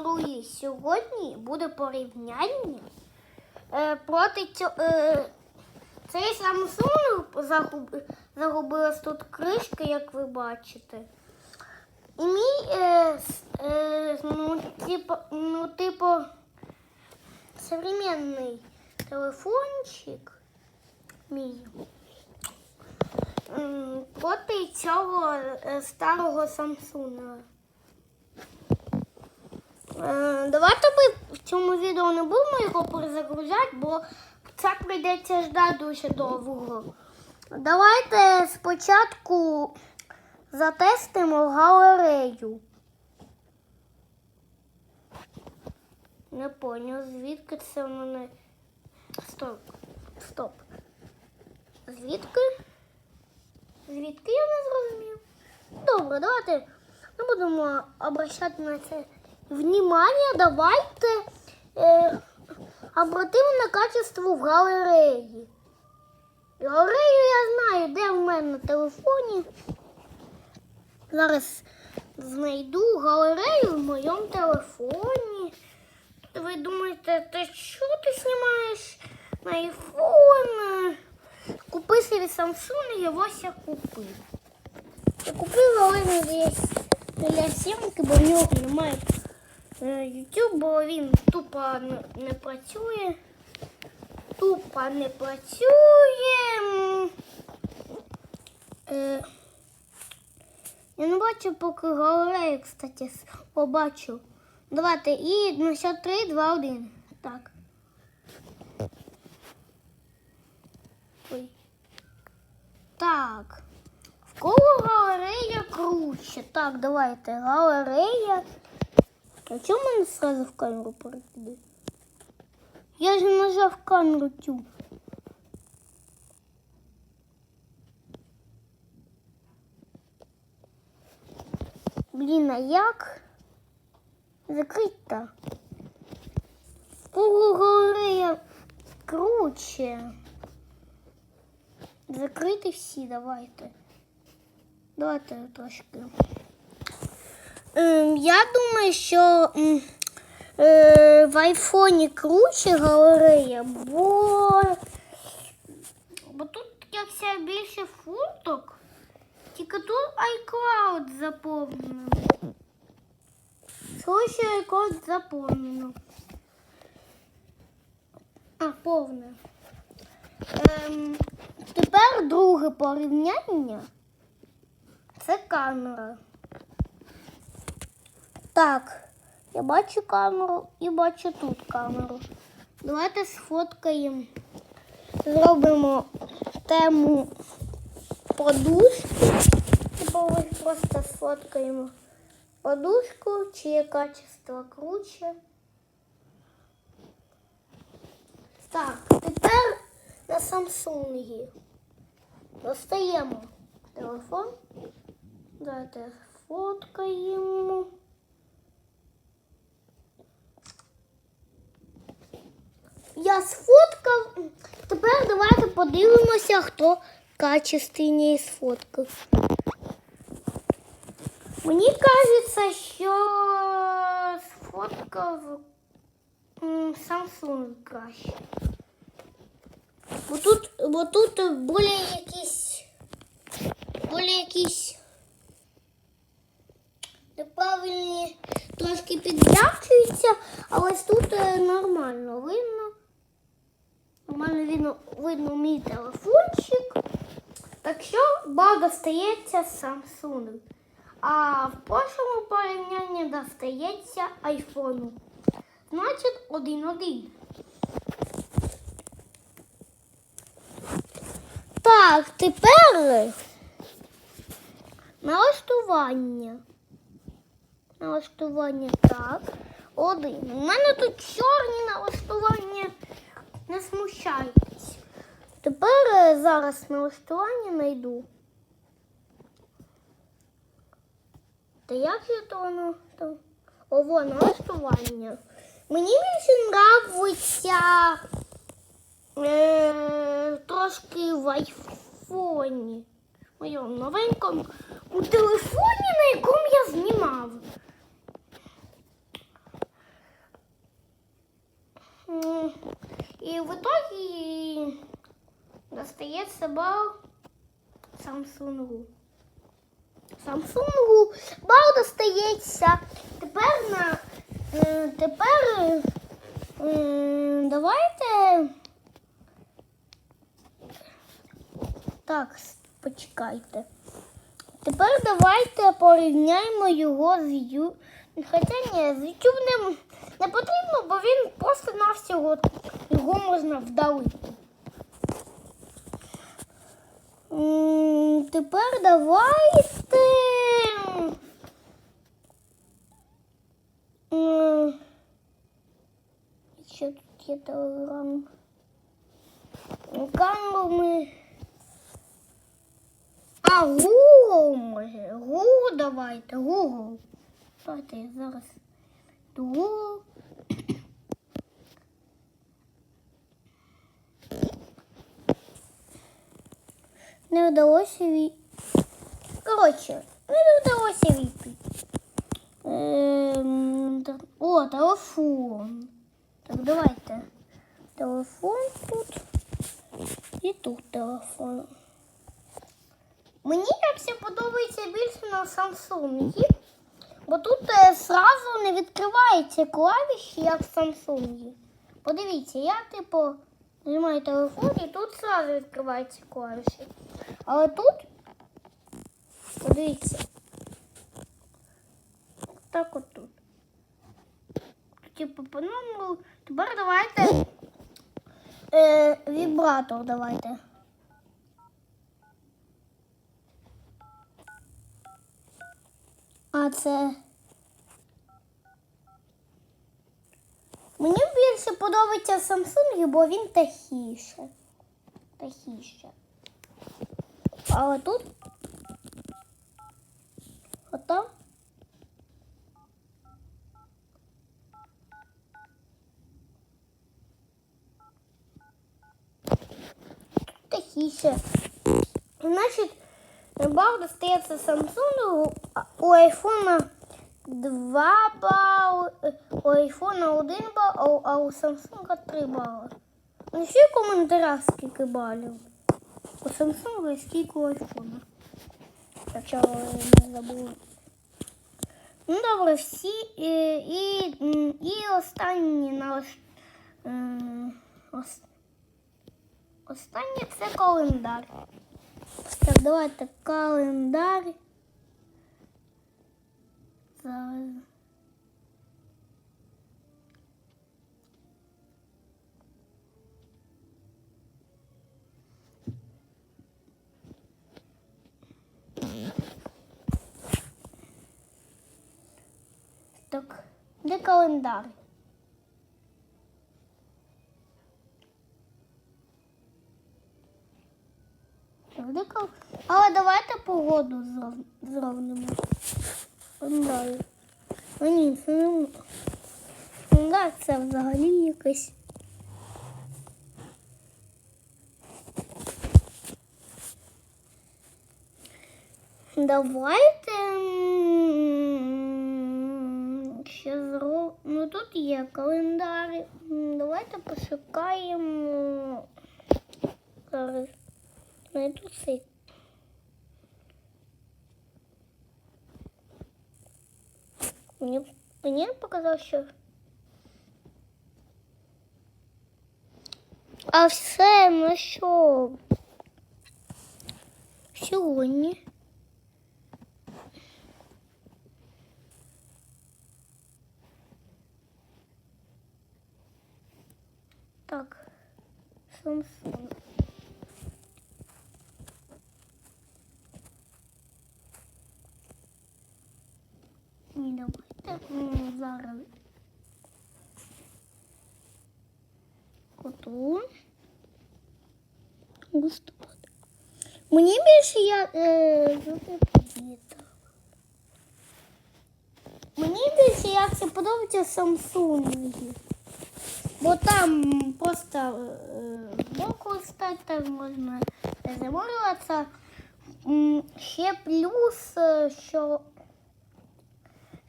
друзі, сьогодні буде порівняння е, проти цього. Е, цей Samsung загуб, загубилась тут кришка, як ви бачите. І мій, е, е, ну, типу, ну, типу, современний телефончик мій. Проти цього е, старого Samsung. Е, Давайте ми в цьому відео не будемо його перезагружати, бо це прийдеться ждати дуже довго. Давайте спочатку затестимо галерею. Не поняв, звідки це в мене. Стоп. Стоп. Звідки? Звідки я не зрозумів? Добре, давайте не будемо обращати на це внимание. Давайте е, обратимо на качество в галереї. Галерею я знаю, де в мене на телефоні. Зараз знайду галерею в моєму телефоні. Ви думаєте, ти що ти знімаєш на iPhone? Купи собі Samsung, я ось я купив. Я купив, але не для, сімки, бо в нього немає YouTube, бо він тупо не, працює. Тупо не працює. Е, я не бачу поки галерею, кстати, побачу. Давайте і на счет 3, 2, 1. Так. Ой. Так. В кого галерея круче? Так, давайте. Галерея. А чому мене сразу в камеру перекиди? Я же нажав камеру тю. Блін, а як? Кого галерея круче? Закрити всі, давайте. Давайте трошки. Ем, я думаю, що е, в айфоні круче галерея, бо, бо тут якся більше фунток, тільки тут iCloud заповнено. Слушай, iCloud заповнено. А, повне. Ем, тепер друге порівняння. Це камера. Так, я бачу камеру і бачу тут камеру. Давайте сфоткаємо. Зробимо тему подушки. Типу ось просто сфоткаємо подушку, чиє качество круче. Так, тепер на Samsung. Достаємо телефон. Давайте сфоткаємо. Я сфоткав. Тепер давайте подивимося, хто качественніше сфоткав. Мені кажеться, що сфоткав Samsung краще. Бо тут, бо тут були якісь були якісь неправильні трошки підзявчуються, але тут е. Нормально видно, видно мій телефончик. Так що достається Samsung. А в першому порівнянні достається айфону. Значить, один-один. Так, тепер налаштування. Налаштування так. Один. У мене тут чорні налаштування. Не смущайтесь. Тепер е, зараз налаштування знайду. Та як я то воно там? Ого, налаштування. Мені більше подобається е, трошки в айфоні. В моєму новенькому у телефоні, на якому я знімав. І в итоге достається бал Самсунгу. Самсунгу бал достається. Тепер на е, тепер е, давайте. Так, почекайте. Тепер давайте порівняємо його з Ю. Хоча ні, з YouTube не, не потрібно, бо він просто навсього його можна вдалити. Тепер давайте. Що тут є телеграм? Камеру ми. А, Google може. Google давайте. Google. Давайте зараз. Google. Не вдалося від... Коротше, не вдалося відповідь. Ем, о, телефон. Так, давайте. Телефон тут. І тут телефон. Мені як все подобається більше на Samsung, бо тут е, зразу не відкриваються клавіші, як в Samsung. Подивіться, я типу нажимаю телефон і тут зразу відкриваються клавіші. Але тут, подивіться, так от тут. Типу номеру. Тепер давайте е, вібратор давайте. А це. Мені більше подобається Samsung, бо він тихіше. Тихіше. Але тут. Отам. Тихіше. Значить, бал достається Samsung, у айфона 2 бал, у айфона 1 бал, а у- а Samsung 3 бали. Напиши в коментарях, скільки балів. У Samsung і скільки у айфона. Якщо не забули. Ну добре, всі і, і, м, і останні наш. ос- Останнє це календар. Так, давайте календар. Зараз. Так, де календар? Але давайте погоду зровнимо. Календар. А ні, це не... Календар це взагалі якийсь. Давайте. Ну тут є календар. М, Давайте пошукаємо. Зараз знайду цей. Мені, мені показав, що. А все на що? Сьогодні. Так, Samsung. Ні, давайте м, зараз. Коту. Листопад. Мені більше я е, Вікіпедія. Мені більше як це подобається Samsung. Бо там просто е, боку стати, можна не заморюватися. Ще плюс, е, що,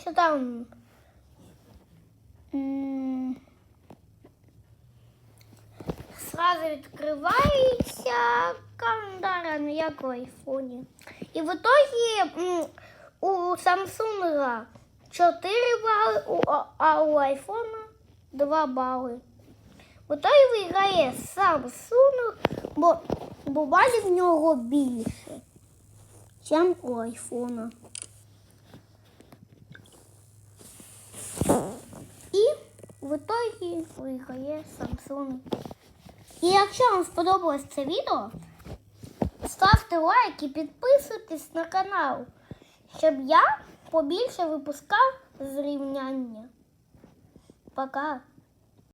що там м, рази відкривається календар, не як в айфоні. І в итогі м, у Samsung 4 бали, а у айфона 2 бали. В итогі виграє Samsung, бо, бо балів в нього більше, ніж у айфона. І в итогі виграє Samsung. І якщо вам сподобалось це відео, ставте лайк і підписуйтесь на канал, щоб я побільше випускав зрівняння. Пока!